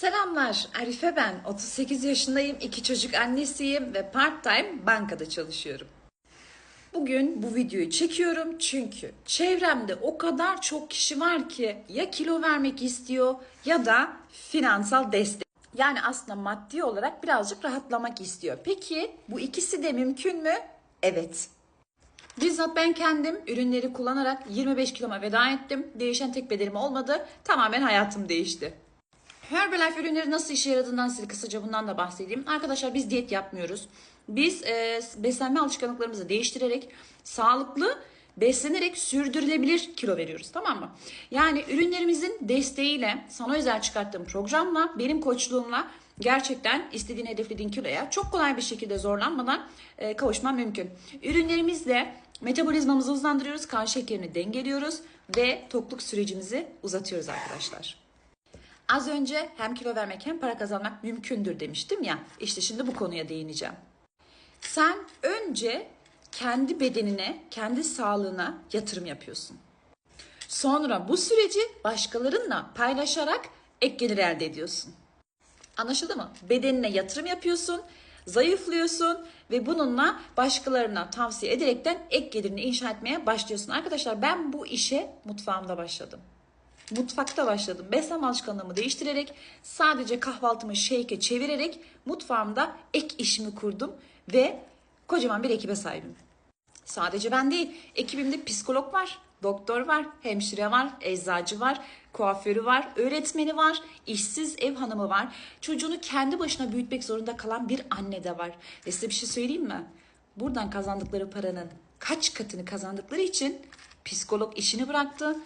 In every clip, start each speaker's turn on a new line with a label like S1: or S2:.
S1: Selamlar, Arife ben. 38 yaşındayım, iki çocuk annesiyim ve part-time bankada çalışıyorum. Bugün bu videoyu çekiyorum çünkü çevremde o kadar çok kişi var ki ya kilo vermek istiyor ya da finansal destek. Yani aslında maddi olarak birazcık rahatlamak istiyor. Peki bu ikisi de mümkün mü? Evet. Bizzat ben kendim ürünleri kullanarak 25 kiloma veda ettim. Değişen tek bedenim olmadı. Tamamen hayatım değişti. Herbalife ürünleri nasıl işe yaradığından size kısaca bundan da bahsedeyim. Arkadaşlar biz diyet yapmıyoruz. Biz e, beslenme alışkanlıklarımızı değiştirerek sağlıklı beslenerek sürdürülebilir kilo veriyoruz tamam mı? Yani ürünlerimizin desteğiyle sana özel çıkarttığım programla benim koçluğumla gerçekten istediğin hedeflediğin kiloya çok kolay bir şekilde zorlanmadan e, kavuşman mümkün. Ürünlerimizle metabolizmamızı hızlandırıyoruz, kan şekerini dengeliyoruz ve tokluk sürecimizi uzatıyoruz arkadaşlar. Az önce hem kilo vermek hem para kazanmak mümkündür demiştim ya. İşte şimdi bu konuya değineceğim. Sen önce kendi bedenine, kendi sağlığına yatırım yapıyorsun. Sonra bu süreci başkalarınla paylaşarak ek gelir elde ediyorsun. Anlaşıldı mı? Bedenine yatırım yapıyorsun, zayıflıyorsun ve bununla başkalarına tavsiye ederekten ek gelirini inşa etmeye başlıyorsun. Arkadaşlar ben bu işe mutfağımda başladım. Mutfakta başladım. Beslenme alışkanlığımı değiştirerek sadece kahvaltımı shake'e çevirerek mutfağımda ek işimi kurdum ve kocaman bir ekibe sahibim. Sadece ben değil, ekibimde psikolog var, doktor var, hemşire var, eczacı var, kuaförü var, öğretmeni var, işsiz ev hanımı var. Çocuğunu kendi başına büyütmek zorunda kalan bir anne de var. Ve size bir şey söyleyeyim mi? Buradan kazandıkları paranın kaç katını kazandıkları için psikolog işini bıraktı,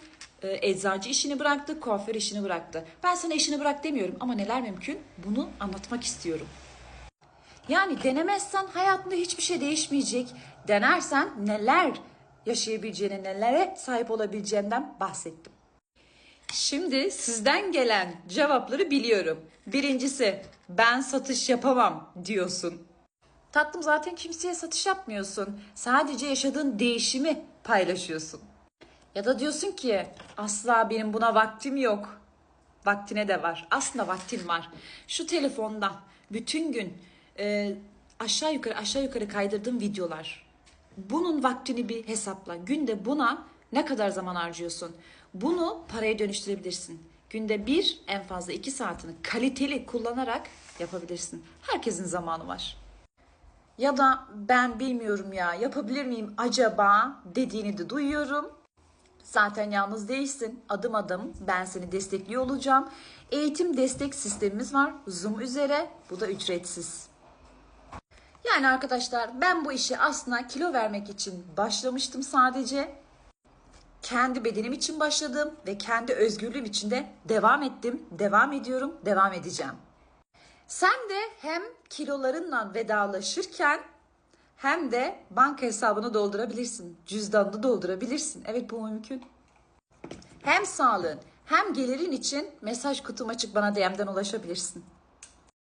S1: eczacı işini bıraktı, kuaför işini bıraktı. Ben sana işini bırak demiyorum ama neler mümkün bunu anlatmak istiyorum. Yani denemezsen hayatında hiçbir şey değişmeyecek. Denersen neler yaşayabileceğini, nelere sahip olabileceğinden bahsettim. Şimdi sizden gelen cevapları biliyorum. Birincisi ben satış yapamam diyorsun. Tatlım zaten kimseye satış yapmıyorsun. Sadece yaşadığın değişimi paylaşıyorsun. Ya da diyorsun ki asla benim buna vaktim yok. Vaktine de var. Aslında vaktin var. Şu telefonda bütün gün e, aşağı yukarı aşağı yukarı kaydırdığım videolar. Bunun vaktini bir hesapla. Günde buna ne kadar zaman harcıyorsun? Bunu paraya dönüştürebilirsin. Günde bir en fazla iki saatini kaliteli kullanarak yapabilirsin. Herkesin zamanı var. Ya da ben bilmiyorum ya yapabilir miyim acaba dediğini de duyuyorum. Zaten yalnız değilsin. Adım adım ben seni destekliyor olacağım. Eğitim destek sistemimiz var. Zoom üzere. Bu da ücretsiz. Yani arkadaşlar ben bu işe aslında kilo vermek için başlamıştım sadece. Kendi bedenim için başladım ve kendi özgürlüğüm için de devam ettim, devam ediyorum, devam edeceğim. Sen de hem kilolarınla vedalaşırken hem de banka hesabını doldurabilirsin. Cüzdanını doldurabilirsin. Evet bu mümkün. Hem sağlığın hem gelirin için mesaj kutum açık bana DM'den ulaşabilirsin.